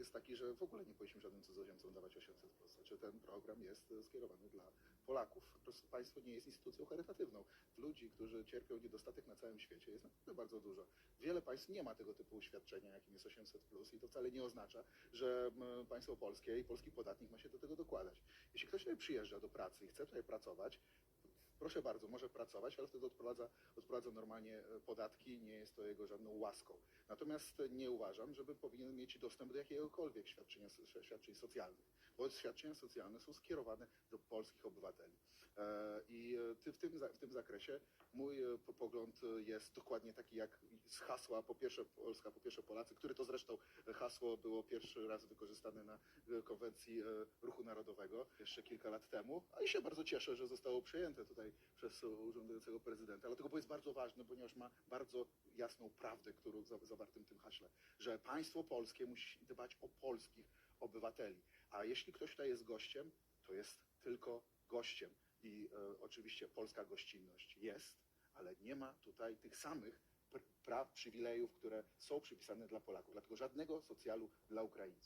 jest taki, że w ogóle nie powinniśmy żadnym cudzoziemcom dawać 800 plus. Znaczy ten program jest e, skierowany dla Polaków. Po prostu państwo nie jest instytucją charytatywną. Ludzi, którzy cierpią niedostatek na całym świecie jest naprawdę bardzo dużo. Wiele państw nie ma tego typu świadczenia, jakim jest 800 plus i to wcale nie oznacza, że państwo polskie i polski podatnik ma się do tego dokładać. Jeśli ktoś tutaj przyjeżdża do pracy i chce tutaj pracować, proszę bardzo, może pracować, ale wtedy odprowadza, odprowadza normalnie e, podatki, nie jest to jego żadną łaską. Natomiast nie uważam, żeby powinien mieć dostęp do jakiegokolwiek świadczenia, świadczeń socjalnych, bo świadczenia socjalne są skierowane do polskich obywateli. E, I e, w tym, w tym zakresie mój e, po- pogląd jest dokładnie taki jak z hasła po pierwsze Polska, po pierwsze Polacy, które to zresztą hasło było pierwszy raz wykorzystane na konwencji Ruchu Narodowego jeszcze kilka lat temu, a i się bardzo cieszę, że zostało przyjęte tutaj przez urzędującego prezydenta, dlatego bo jest bardzo ważne, ponieważ ma bardzo jasną prawdę, którą za- zawartym tym haśle, że państwo polskie musi dbać o polskich obywateli, a jeśli ktoś tutaj jest gościem, to jest tylko gościem i e, oczywiście polska gościnność jest, ale nie ma tutaj tych samych pr- praw, przywilejów, które są przypisane dla Polaków, dlatego żadnego socjalu dla Ukraińców.